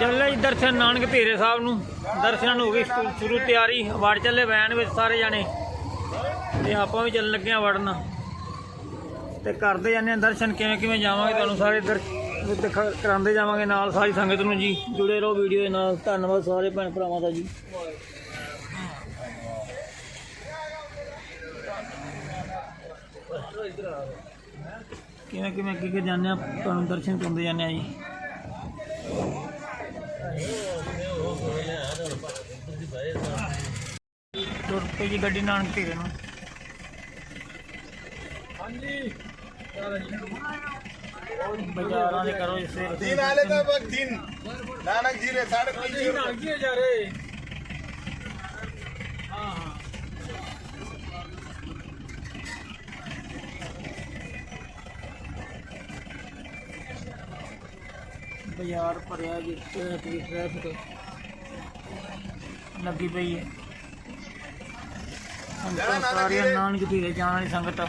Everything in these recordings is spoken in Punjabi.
ਚੱਲੇ ਜੀ ਦਰਸ਼ਨ ਨਾਨਕ ਧੀਰੇ ਸਾਹਿਬ ਨੂੰ। ਦਰਸ਼ਨ ਨੂੰ ਹੋ ਗਈ ਸ਼ੁ- ਸ਼ੁਰੂ ਤਿਆਰੀ। ਵੜ ਚੱਲੇ ਵੈਨ ਵਿੱਚ ਸਾਰੇ ਜਾਣੇ। ਤੇ ਆਪਾਂ ਵੀ ਚੱਲਣ ਲੱਗੇ ਆ ਵੜਨ। ਤੇ ਕਰਦੇ ਜਾਂਦੇ ਆ ਦਰਸ਼ਨ। ਕਿਵੇਂ ਕਿਵੇਂ ਜਾਵਾਂਗੇ ਤੁਹਾਨੂੰ ਸਾਰੇ ਦਰਸ਼ਨ ਕਰਾਉਂਦੇ ਜਾਵਾਂਗੇ ਨਾਲ ਸਾਰੀ ਸੰਗਤ ਨੂੰ ਜੀ। ਜੁੜੇ ਰਹੋ ਵੀਡੀਓ ਦੇ ਨਾਲ। ਧੰਨਵਾਦ ਸਾਰੇ ਭੈਣ ਭਰਾਵਾਂ ਦਾ ਜੀ। ਕਿਵੇਂ ਕਿਵੇਂ ਅੱਗੇ ਅੱਗੇ ਜਾਂਦੇ ਆ ਤੁਹਾਨੂੰ ਦਰਸ਼ਨ ਕਰਾਉਂਦੇ ਜਾਂਦੇ ਆ ਜੀ। ਤੁਰ ਪਈ ਜੀ ਗੱਡੀ ਨਾਨਕ ਧੀਰੇ ਨੂੰ ਹਾਂਜੀ। ਬਾਜ਼ਾਰਾਂ ਦੇ ਕਰੋ ਇਸੇ ਦਿਨ ਨਾਲੇ ਤਾਂ ਬਸ ਦਿਨ। ਨਾਨਕ ਜੀ ਦੇ 5:30 ਨਾਨਕ ਜੀ ਜਾ ਰਹੇ। ਬਾਜ਼ਾਰ ਭਰਿਆ ਜੀ ਟ੍ਰੈਫਿਕ ਟ੍ਰੈਫਿਕ ਲੱਗੀ ਪਈ ਹੈ। ਸੰਗਤਾਂ ਸਾਰੀਆਂ ਨਾਨਕ ਧੀਰੇ ਜਾਣ ਵਾਲੀ ਸੰਗਤ।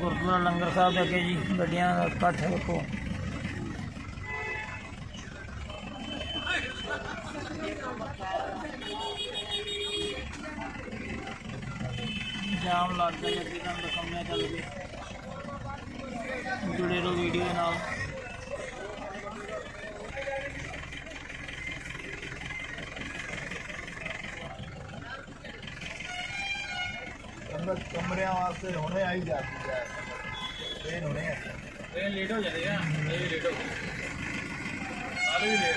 ਗੁਰਦੁਆਰਾ ਲੰਗਰ ਸਾਹਿਬ ਦੇ ਅੱਗੇ ਜੀ, ਗੱਡੀਆਂ ਦਾ ਇਕੱਠ ਰੱਖੋ ਜਾਮ ਲੱਗ ਗਿਆ ਜੀ, ਅੱਗੇ ਤੁਹਾਨੂੰ ਚੱਲ ਕੇ ਜੁੜੇ ਰਹੋ ਵੀਡੀਓ ਨਾਲ। ਕਮਰਿਆਂ ਵਾਸਤੇ ਹੁਣੇ ਆਈ ਜਾਂਦੀ ਹੈ। ਟ੍ਰੇਨ ਹੁਣੇ ਆ। ਟ੍ਰੇਨ ਲੇਟ ਹੋ ਜਾਂਦੀ ਆ। ਇਹ ਵੀ ਲੇਟ ਹੋ ਹਾਲੇ ਵੀ ਲੇਟ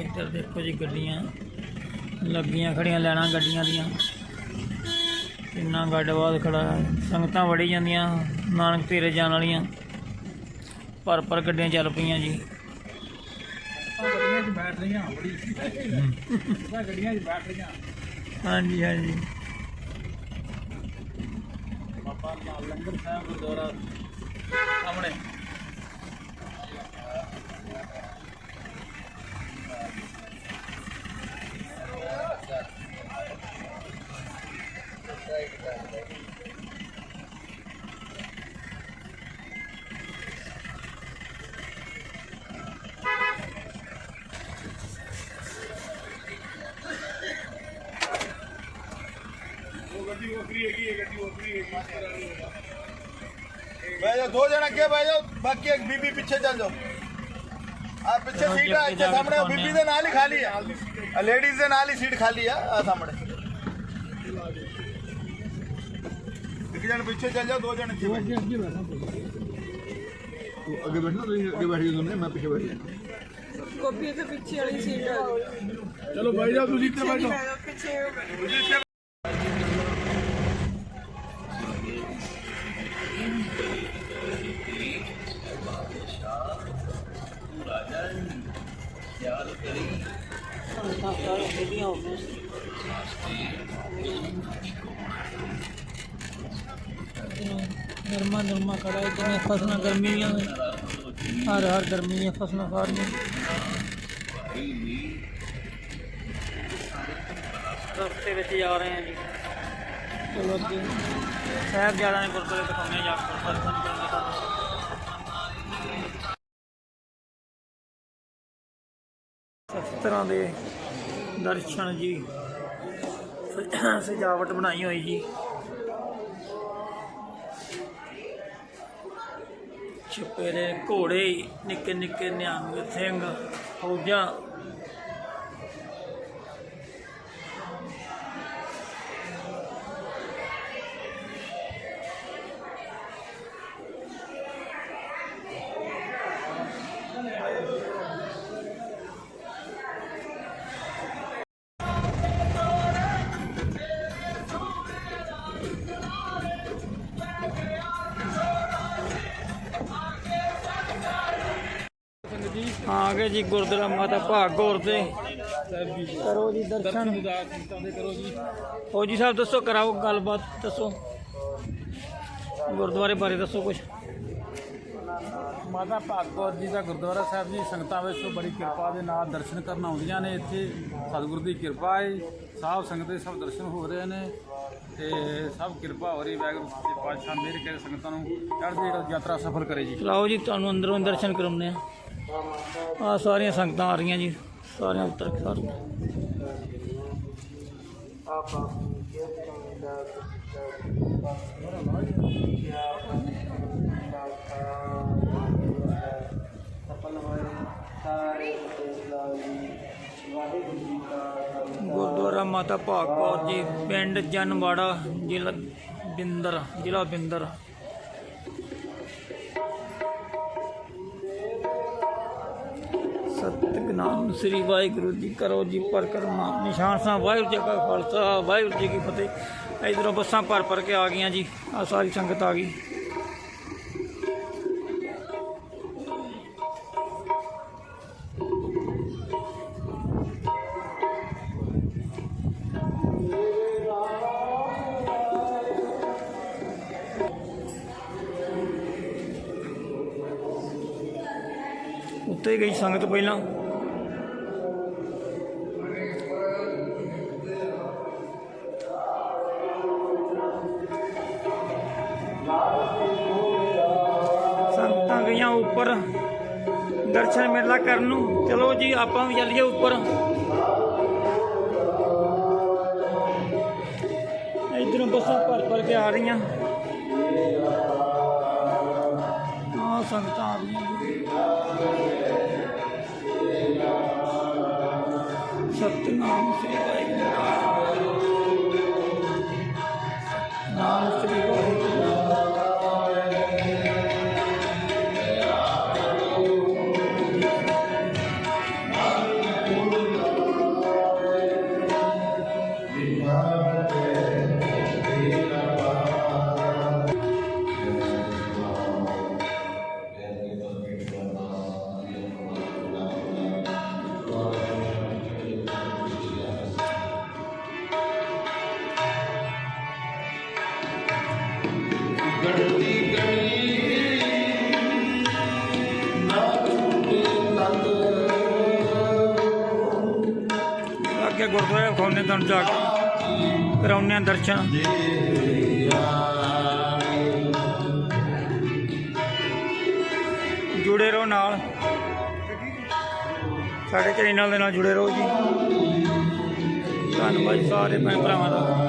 ਇੱਧਰ ਦੇਖੋ ਜੀ ਗੱਡੀਆਂ ਲੱਗੀਆਂ ਖੜੀਆਂ ਲੈਣਾ ਗੱਡੀਆਂ ਦੀਆਂ। ਕਿੰਨਾ ਗੱਡਵਾਦ ਖੜਾ ਸੰਗਤਾਂ ਵੜੀ ਜਾਂਦੀਆਂ ਨਾਨਕ ਤੇਰੇ ਜਾਣ ਵਾਲੀਆਂ। ਪਰ ਪਰ ਗੱਡੀਆਂ ਚੱਲ ਪਈਆਂ ਜੀ। ਗੱਡੀਆਂ 'ਚ ਬੈਠ ਰਹੀਆਂ ਬੜੀ। ਗੱਡੀਆਂ 'ਚ ਬੈਠ ਰਹੀਆਂ। ਹਾਂਜੀ ਹਾਂਜੀ। ਬਾਬਾ ਲਾਲ ਲੰਗਰ ਸਾਹਿਬ ਗੁਰਦੁਆਰਾ ਸਾਹਮਣੇ। ਗੱਡੀ ਵੱਖਰੀ ਹੈਗੀ ਹੈ ਗੱਡੀ ਵੱਖਰੀ ਹੈਗੀ ਬਹਿ ਜਾਓ ਦੋ ਜਣ ਅੱਗੇ ਬਹਿ ਜਾਓ ਬਾਕੀ ਇੱਕ ਬੀਬੀ ਪਿੱਛੇ ਚੱਲ ਜਾਓ। ਆ ਪਿੱਛੇ ਜੀ, ਸੀਟ ਆ ਇੱਥੇ ਜਾ ਸਾਹਮਣੇ ਉਹ ਬੀਬੀ ਦੇ ਨਾਲ ਹੀ ਖਾਲੀ ਆ। ਲੇਡੀਜ਼ ਦੇ ਨਾਲ ਹੀ ਸੀਟ ਖਾਲੀ ਆ ਆ ਸਾਹਮਣੇ। ਇੱਕ ਜਣ ਪਿੱਛੇ ਚੱਲ ਜਾਓ ਦੋ ਜਣ ਇੱਥੇ ਬੈਠ। ਤੂੰ ਅੱਗੇ ਬੈਠਣਾ ਤੁਸੀਂ ਅੱਗੇ ਬੈਠ ਜਾਓ ਦੋਨੇ ਮੈਂ ਪਿੱਛੇ ਬੈਠ। ਜਾਣਾ ਗੋਪੀ ਦੇ ਪਿੱਛੇ ਵਾਲੀ ਸੀਟ ਆ। ਚਲੋ ਬੈਠ ਜਾਓ ਤੁਸੀਂ ਇੱਥੇ ਬੈਠੋ। ਪਿੱਛੇ ਗਰਮਾ ਗਰਮਾ ਖੜਾ ਹੈ ਜਿਵੇਂ ਫਸਲਾਂ ਗਰਮੀ ਦੀਆਂ। ਨੇ। ਹਰ ਹਰ ਗਰਮੀ ਦੀਆਂ ਫਸਲਾਂ ਸਾਰੀਆਂ। ਰਸਤੇ ਵਿੱਚ ਜਾ ਰਹੇ ਹਾਂ ਜੀ। ਚਲੋ ਅੱਗੇ। ਸਾਹਿਬ ਜ਼ਿਆਦਾ ਨੇ ਗੁਰਦੁਆਰੇ ਦਿਖਾਉਂਦੇ ਹਾਂ ਜਾ ਕੇ ਦਰਸ਼ਨ ਕਰਨੇ ਤੁਹਾਨੂੰ ਸ਼ਸਤਰਾਂ ਦੇ ਦਰਸ਼ਨ ਜੀ। ਸਜਾਵਟ ਬਣਾਈ ਹੋਈ ਜੀ। ਛੁਪੇ ਚੁਪੇਰੇ ਘੋੜੇ ਨਿੱਕੇ ਨਿੱਕੇ ਨਿਹੰਗ ਸਿੰਘ ਫੌਜਾਂ ਆ ਗਏ ਜੀ ਗੁਰਦੁਆਰਾ ਮਾਤਾ ਭਾਗੌਰ ਦੇ ਕਰੋ ਜੀ ਦਰਸ਼ਨ। ਕਰੋ ਜੀ ਫੌਜੀ ਸਾਹਿਬ ਦੱਸੋ ਕਰਾਓ ਗੱਲਬਾਤ ਦੱਸੋ। ਗੁਰਦੁਆਰੇ ਬਾਰੇ ਦੱਸੋ ਕੁਝ ਮਾਤਾ ਭਾਗਵਤ ਜੀ ਦਾ ਗੁਰਦੁਆਰਾ ਸਾਹਿਬ ਜੀ ਸੰਗਤਾਂ ਵਿੱਚ ਬੜੀ ਕਿਰਪਾ ਦੇ ਨਾਲ ਦਰਸ਼ਨ ਕਰਨ ਆਉਂਦੀਆਂ ਨੇ ਇੱਥੇ। ਸਤਿਗੁਰੂ ਦੀ ਕਿਰਪਾ ਹੈ ਸਾਧ ਸੰਗਤ ਦੇ ਸਭ ਦਰਸ਼ਨ ਹੋ ਰਹੇ ਨੇ ਤੇ ਸਭ ਕਿਰਪਾ ਹੋ ਰਹੀ ਵਾਹਿਗੁਰੂ ਸੱਚੇ ਪਾਤਸ਼ਾਹ ਮਿਹਰ ਕਰੇ ਸੰਗਤਾਂ ਨੂੰ ਚੜ੍ਹਦੀ ਯਾਤਰਾ ਸਫਲ ਕਰੇ ਜੀ। ਚਲਾਓ ਜੀ ਤੁਹਾਨੂੰ ਅੰਦਰੋਂ ਦਰਸ਼ਨ ਕਰਾਉਂਦੇ ਆ ਆ ਸਾਰੀਆਂ ਸੰਗਤਾਂ ਆ ਰਹੀਆਂ ਜੀ, ਸਾਰੀਆਂ ਉੱਤਰ ਸਾਰੀਆਂ ਗੁਰਦੁਆਰਾ ਮਾਤਾ ਭਾਗ ਕੌਰ ਜੀ, ਪਿੰਡ ਜਨਵਾੜਾ, ਜ਼ਿਲ੍ਹਾ ਬਿੰਦਰ ਜ਼ਿਲ੍ਹਾ ਬਿੰਦਰ। ਨਾਮ ਸ੍ਰੀ ਵਾਹਿਗੁਰੂ ਜੀ ਕਰੋ ਜੀ ਪਰਕਰਮਾ ਨਿਸ਼ਾਨ ਸਾਹਿਬ, ਵਾਹਿਗੁਰੂ ਜੀ ਕਾ ਖਾਲਸਾ, ਵਾਹਿਗੁਰੂ ਜੀ ਕੀ ਫਤਿਹ। ਇਧਰੋਂ ਬੱਸਾਂ ਭਰ ਭਰ ਕੇ ਆ ਗਈਆਂ ਜੀ। ਆ ਸਾਰੀ ਸੰਗਤ ਆ ਗਈ। ਉੱਤੇ ਗਈ ਸੰਗਤ ਪਹਿਲਾਂ। ਸੰਗਤਾਂ ਗਈਆਂ ਉੱਪਰ। ਦਰਸ਼ਨ ਮੇਲਾ ਕਰਨ ਨੂੰ। ਚਲੋ ਜੀ, ਆਪਾਂ ਵੀ ਚੱਲੀਏ ਉੱਪਰ। ਇਧਰੋਂ ਬੱਸਾਂ ਭਰ ਭਰ ਕੇ ਆ ਰਹੀਆਂ। ਸੰਗਤਾਂ ਆ ਰਹੀਆਂ ਸਤਨਾਮ ਸ੍ਰੀ ਖੋਨੇ ਜਾ ਕੇ ਕਰਾਉਂਦੇ ਦਰਸ਼ਨ। ਜੁੜੇ ਰਹੋ ਨਾਲ। ਸਾਡੇ ਚੈਨਲ ਦੇ ਨਾਲ ਜੁੜੇ ਰਹੋ ਜੀ। ਧੰਨਵਾਦ ਸਾਰੇ ਭੈਣ ਭਰਾਵਾਂ ਦਾ।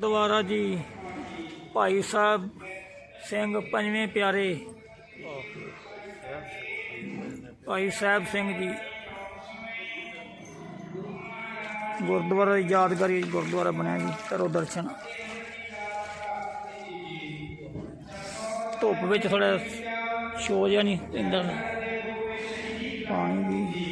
ਦੁਆਰਾ ਜੀ, ਭਾਈ ਸਾਹਿਬ ਸਿੰਘ, ਪੰਜਵੇਂ ਪਿਆਰੇ ਭਾਈ ਸਾਹਿਬ ਸਿੰਘ ਜੀ। ਗੁਰਦੁਆਰਾ ਦੀ ਯਾਦਗਾਰੀ ਗੁਰਦੁਆਰਾ ਬਣਿਆ ਜੀ ਕਰੋ ਦਰਸ਼ਨ। ਧੁੱਪ ਵਿੱਚ ਥੋੜਾ ਸ਼ੋ ਜਿਹਾ ਨਹੀਂ ਪੈਂਦਾ ਪਾਣੀ ਵੀ।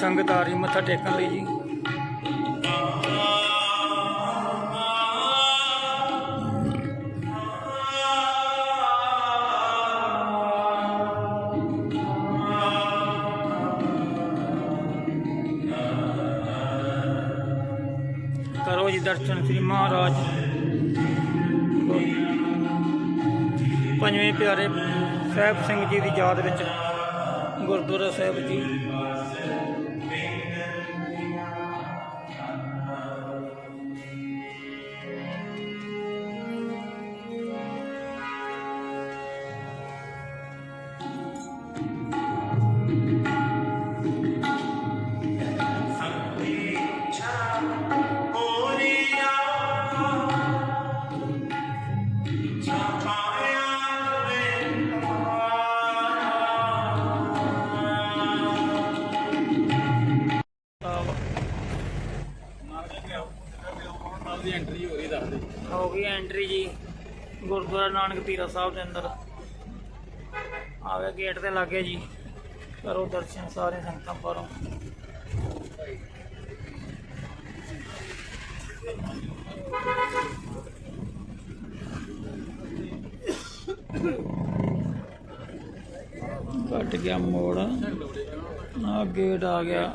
ਸੰਗਤ ਆ ਰਹੀ, ਮੱਥਾ ਟੇਕਣ ਲਈ ਜੀ। ਕਰੋ ਜੀ ਦਰਸ਼ਨ ਸ੍ਰੀ ਮਹਾਰਾਜ। ਪੰਜਵੇਂ ਪਿਆਰੇ ਸਾਹਿਬ ਸਿੰਘ ਜੀ ਦੀ ਯਾਦ ਵਿੱਚ, ਗੁਰਦੁਆਰਾ ਸਾਹਿਬ ਜੀ। ਗੁਰਦੁਆਰਾ ਨਾਨਕ ਪੀਰਾ ਸਾਹਿਬ ਦੇ ਅੰਦਰ। ਆ ਗਏ ਗੇਟ ਤੇ ਲਾਗੇ ਜੀ। ਕਰੋ ਦਰਸ਼ਨ ਸਾਰੇ ਸੰਗਤਾਂ ਪਰੋਂ ਕੱਟ ਗਿਆ ਮੋੜ। ਆ ਗੇਟ ਆ ਗਿਆ।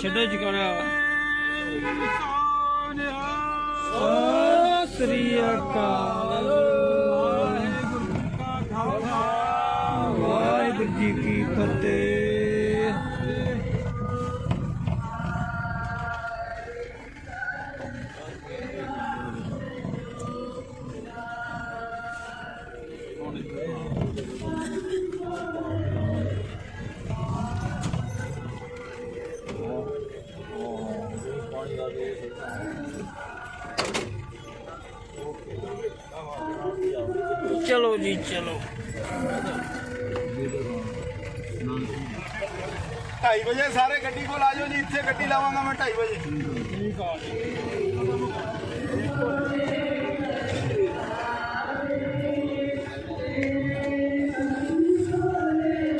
ਛੱਡੋ ਜਗਰਾ ਸਤਿ ਸ੍ਰੀ ਅਕਾਲ। ਵਾਹਿਗੁਰੂ ਜੀ ਕੀ ਫਤਿਹ। ਵਜੇ ਸਾਰੇ ਗੱਡੀ ਕੋਲ ਆ ਜਾਓ ਜੀ, ਇੱਥੇ ਗੱਡੀ ਲਾਵਾਂਗਾ ਮੈਂ 2:30 ਵਜੇ।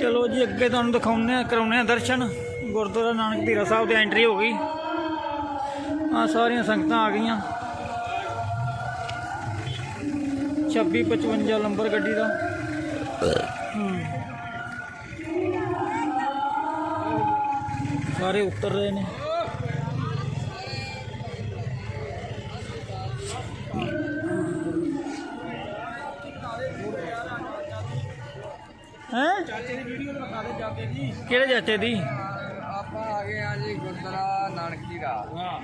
ਚਲੋ ਜੀ, ਅੱਗੇ ਤੁਹਾਨੂੰ ਦਿਖਾਉਂਦੇ ਆ ਕਰਾਉਂਦੇ ਆ ਦਰਸ਼ਨ। ਗੁਰਦੁਆਰਾ ਨਾਨਕ ਧੀਰਾ ਸਾਹਿਬ ਦੀ ਐਂਟਰੀ ਹੋ ਗਈ। ਆ ਸਾਰੀਆਂ ਸੰਗਤਾਂ ਆ ਗਈਆਂ। 26 55 ਨੰਬਰ ਗੱਡੀ ਦਾ। ਸਾਰੇ ਉਤਰ ਰਹੇ ਨੇ। ਹੈ? ਚਾਚੇ ਦੀ ਵੀਡੀਓ ਦਿਖਾ ਦੇ ਚਾਚੇ ਦੀ ਕਿਹੜੇ ਚਾਚੇ ਦੀ? ਆਪਾਂ ਆ ਗਏ ਆ ਜੀ ਗੁਰਦੁਆਰਾ ਨਾਨਕੀ ਦਾ। ਹਾਂ।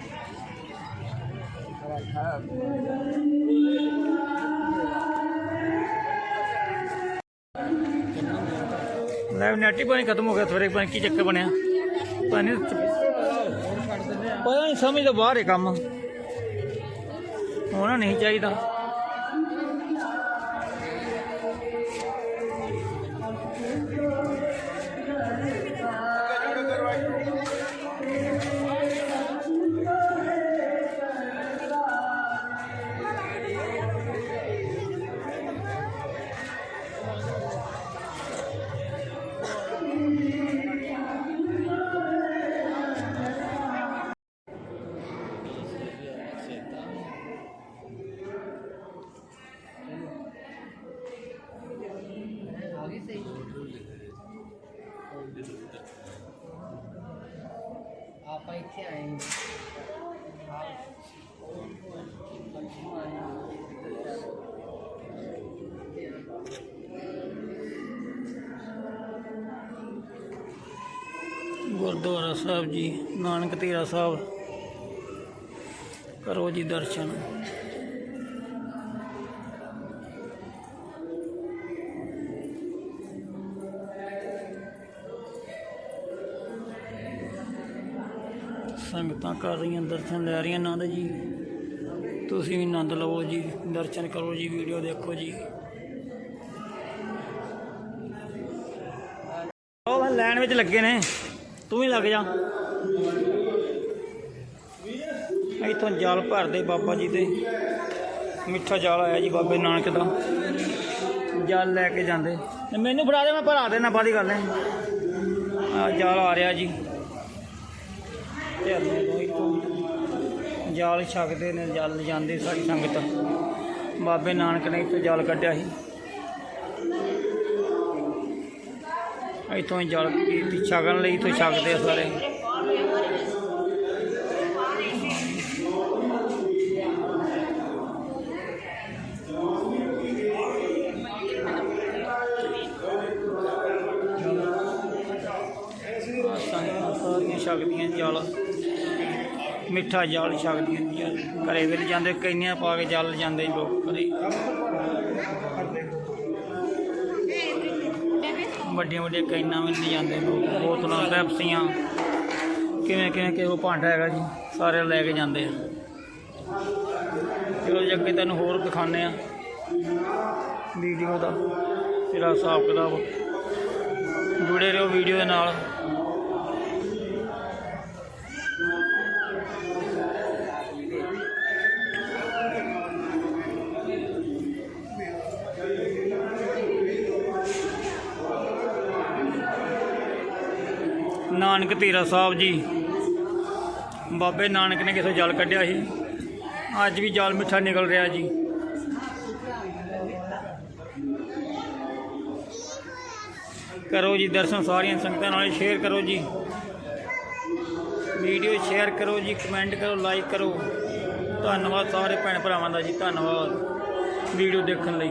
ਲੈ ਨੈਟ ਹੀ ਪਾਣੀ ਖਤਮ ਹੋ ਗਿਆ ਸਵੇਰੇ ਪਾਣੀ ਕੀ ਚੱਕਰ ਬਣਿਆ। ਪਾਣੀ ਪਤਾ ਨਹੀਂ ਸਮਝ ਤੋਂ ਬਾਹਰ ਹੈ ਕੰਮ। ਹੋਣਾ ਨਹੀਂ ਚਾਹੀਦਾ। ਗੁਰਦੁਆਰਾ ਸਾਹਿਬ ਜੀ, ਨਾਨਕ ਤੇਰਾ ਸਾਹਿਬ। ਕਰੋ ਜੀ ਦਰਸ਼ਨ। ਸੰਗਤਾਂ ਕਰ ਰਹੀਆਂ, ਦਰਸ਼ਨ ਲੈ ਰਹੀਆਂ ਆਨੰਦ ਜੀ। ਤੁਸੀਂ ਵੀ ਆਨੰਦ ਲਵੋ ਜੀ, ਦਰਸ਼ਨ ਕਰੋ ਜੀ, ਵੀਡੀਓ ਦੇਖੋ ਜੀ। ਉਹ ਮੈਂ ਵਿੱਚ ਲੱਗੇ ਨੇ। ਤੂੰ ਵੀ ਲੱਗ ਜਾ। ਇੱਥੋਂ ਜਲ ਭਰਦੇ ਬਾਬਾ ਜੀ ਦੇ। ਮਿੱਠਾ ਜਲ ਆਇਆ ਜੀ ਬਾਬੇ ਨਾਨਕ ਦਾ। ਜਲ ਲੈ ਕੇ ਜਾਂਦੇ। ਮੈਨੂੰ ਫੜਾ ਦੇ, ਮੈਂ ਭਰਾ ਦੇਣਾ ਬਾਦੀ ਗੱਲ ਹੈ। ਆ ਜਲ ਆ ਰਿਹਾ ਜੀ। ਝਰਨੇ ਜਲ ਛਕਦੇ ਨੇ, ਜਲ ਜਾਂਦੇ ਸਾਡੀ ਸੰਗਤ। ਬਾਬੇ ਨਾਨਕ ਨੇ ਇੱਥੋਂ ਜਲ ਕੱਢਿਆ ਸੀ। ਇੱਥੋਂ ਹੀ ਜਲ ਪੀ ਛਕਣ ਲਈ ਇੱਥੋਂ ਛਕਦੇ ਆ ਸਾਰੇ। ਆਹ ਸਾਰੀਆਂ ਛਕਦੀਆਂ ਜਲ। ਮਿੱਠਾ ਜਲ ਛਕਦੀਆਂ ਜਲ। ਘਰੇ ਵੀ ਜਾਂਦੇ, ਕਈਆਂ ਪਾ ਕੇ ਜਲ ਜਾਂਦੇ ਲੋਕ ਘਰੇ। ਵੱਡੀਆਂ ਵੱਡੀਆਂ ਕੈਨਾਂ ਵੀ ਨਹੀਂ ਜਾਂਦੇ ਲੋਕ, ਬੋਤਲਾਂ, ਪੈਪਸੀਆਂ। ਕਿਵੇਂ ਕਿਵੇਂ ਕਿ ਉਹ ਭਾਂਡਾ ਹੈਗਾ ਜੀ ਸਾਰੇ ਲੈ ਕੇ ਜਾਂਦੇ ਆ। ਚਲੋ ਜੀ, ਅੱਗੇ ਤੈਨੂੰ ਹੋਰ ਦਿਖਾਉਂਦੇ ਆ। ਵੀਡੀਓ ਦਾ ਤੇਰਾ ਹਿਸਾਬ ਕਿਤਾਬ ਜੁੜੇ ਰਹੋ ਵੀਡੀਓ ਦੇ ਨਾਲ। ਨਾਨਕ ਧੀਰਾ ਸਾਹਿਬ ਜੀ। ਬਾਬੇ ਨਾਨਕ ਨੇ ਕਿਸੇ ਜਲ ਕੱਢਿਆ ਸੀ। ਅੱਜ ਵੀ ਜਲ ਮਿੱਠਾ ਨਿਕਲ ਰਿਹਾ ਜੀ। ਕਰੋ ਜੀ ਦਰਸ਼ਨ ਸਾਰੀਆਂ ਸੰਗਤਾਂ ਨਾਲ ਸ਼ੇਅਰ ਕਰੋ ਜੀ। ਵੀਡੀਓ ਸ਼ੇਅਰ ਕਰੋ ਜੀ, ਕਮੈਂਟ ਕਰੋ, ਲਾਈਕ ਕਰੋ। ਧੰਨਵਾਦ ਸਾਰੇ ਭੈਣ ਭਰਾਵਾਂ ਦਾ ਜੀ, ਧੰਨਵਾਦ। ਵੀਡੀਓ ਦੇਖਣ ਲਈ।